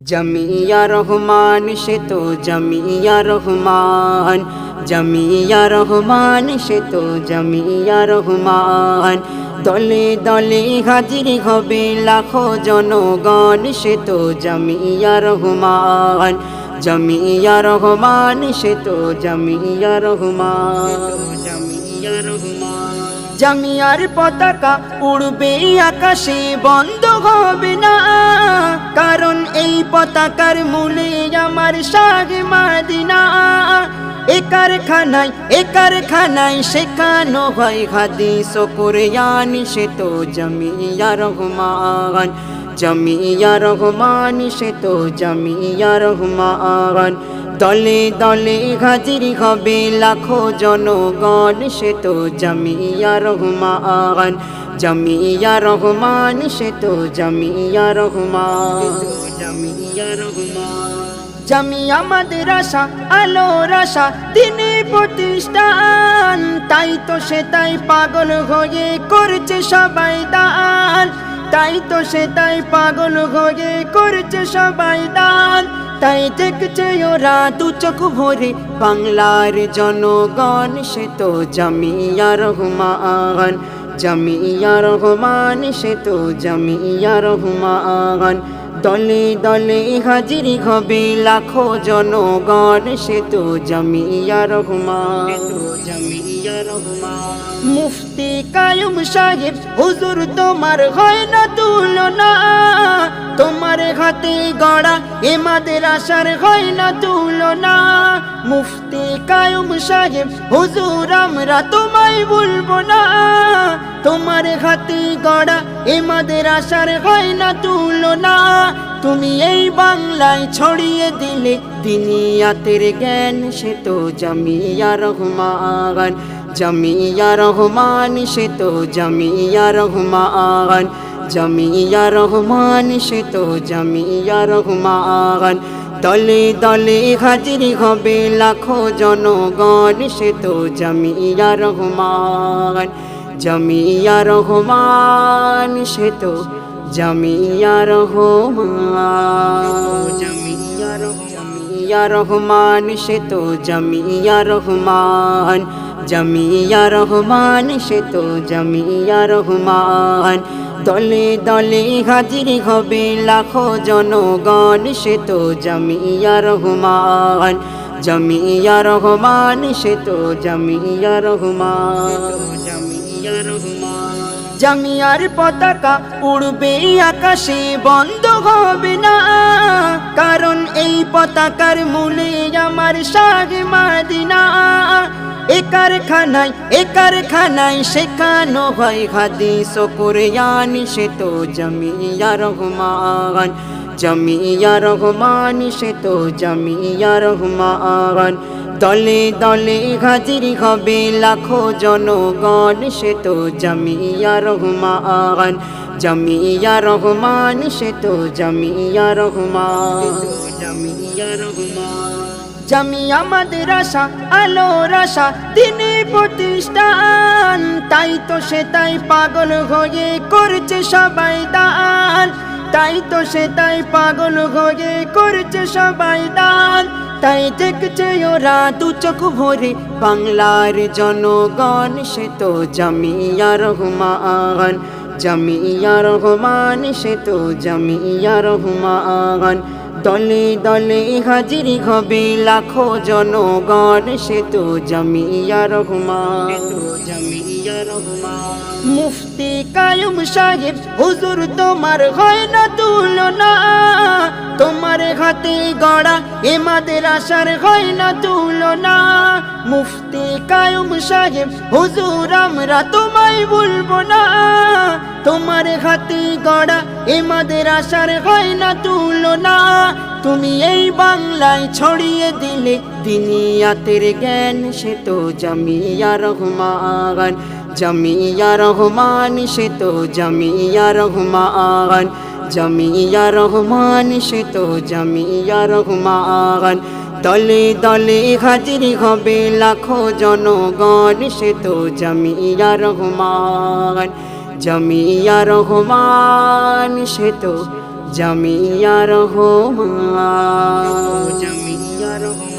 জমিয়া রহমান, সে তো জমিয়া রহমান। জমিয়া রহমান, সে তো জমিয়া রহমান। দলে দলে হাজির হবে লাখো জনগণ, সে তো জমিয়া রহমান। জমিয়া রহমান, সে তো জমিয়া রহমান। জমিয়া রহমান জামিয়ার পতাকা উড়বে, আকাশে বন্ধ হবে না। পতাকার মূলে আমার শাহ মাদিনা। এ কারখানায় এ কারখানায় শেখানো হয় হাদিস করে কোরআন, সে তো জমিয়া রহমান। জামিয়া রহমান, সে তো জামিয়া রহমান। দলে দলে হাজির হবে লাখো জনগণ, সে তো জামিয়া রহমান। জামিয়া রহমান, সে তো জামিয়া রহমান। জামিয়া রহমান। জামিয়া মাদ্রাসা আলোর আশা, দিনে প্রতিষ্ঠান। তাই তো সে তাই পাগল হয়ে করছে সবাই দান। তাই তো সে তাই পাগল হয়ে করছে সবাই দান। তাই দেখছে ওরা দু চোখ ভরে বাংলার জনগণ, সে তো জমিয়া রহমান। জমিয়া রহমান, সে তো জমিয়া রহমান। দলে দলে হাজির হবে লাখো জনগণ সে তো জামিয়া রহমান। মুফতি কায়ুম সাহেব হুজুর তোমার হয় না তুলনা। তোমার হাতে গড়া এমাদের আশার হয় না তুলনা। মুফতি কায়ুম সাহেব হুজুর আমরা তোমায় বলব না। তোমার হাতে গড়া এমাদের আশার হয় না তুলনা। তুমি এই বাংলায় ছড়িয়ে দিলে, দিনিয়াতের জ্ঞান সে তো জামিয়া রহমান। জামিয়া রহমান, সে তো জামিয়া রহমান। জামিয়া রহমান, সে তো জামিয়া রহমান। দলে দলে হাজির হবে লাখো জনগণ, সে তো জামিয়া রহমান। জামিয়া রহমান, সে তো জামিয়া রহমান। রহমান, সে তো জামিয়া রহমান। জামিয়া রহমান, সে তো জামিয়া রহমান। দলে দলে হাজির হবে লাখো জনগণ, সে তো জামিয়া রহমান। জামিয়া রহমান, সে তো জামিয়া রহমান। জামিয়ার পতাকা উড়বে আকাশে, বন্ধ হবে না। কারণ এই পতাকার মূলে আমার শাহ মাদিনা। এ কারখানায় এ কারখানায় শেখানো হয় হাদিস কোরআন। সে তো জামিয়া রহমান জামিয়া রহমান, সে তো জামিয়া রহমান। দলে দলে হাজির হবে লাখো জনগণ, সে তো জামিয়া রহমান। জামিয়া রহমান, সে তো জামিয়া রহমান। জামিয়া রহমান জামিয়া মাদ্রাসা আলোর আশা, দিনে প্রতিষ্ঠান। তাই তো সে তাই পাগল হয়ে করছে সবাই দান। তাই তো সে তাই পাগল হয়ে করছে সবাই দান। তাই দেখছে ওরা দু চোখ ভরে। বাংলার জনগণ, সে তো জামিয়া রহমান। জামিয়া রহমান, সে তো জামিয়া রহমান। দলে দলে হাজির হবে লাখো জনগণ সে তো জামিয়া রহমান। জামিয়া রহমান। মুফতি কায়ুম সাহেব হুজুর তোমার হয় না তুলনা। তোমার হাতে গড়া এমাদের আশার হয় না তুলনা। মুফতি কায়ুম সাহেব হুজুর আমরা তোমায় বলব না। তোমার হাতে গড়া এমাদের আশার হয় না তুলনা। তুমি এই বাংলায় ছড়িয়ে দিলে দিনিয়াতের জ্ঞান, সে তো জামিয়া রহমান। জামিয়া রহমান, সে তো জামিয়া রহমান। জামিয়া রহমান, সে তো জামিয়া রহমান। দলে দলে হাজির হবে লাখো জনগণ, সে তো জামিয়া রহমান। জামিয়া রহমান সে তো জামিয়া রহমান। জামিয়া রহমান।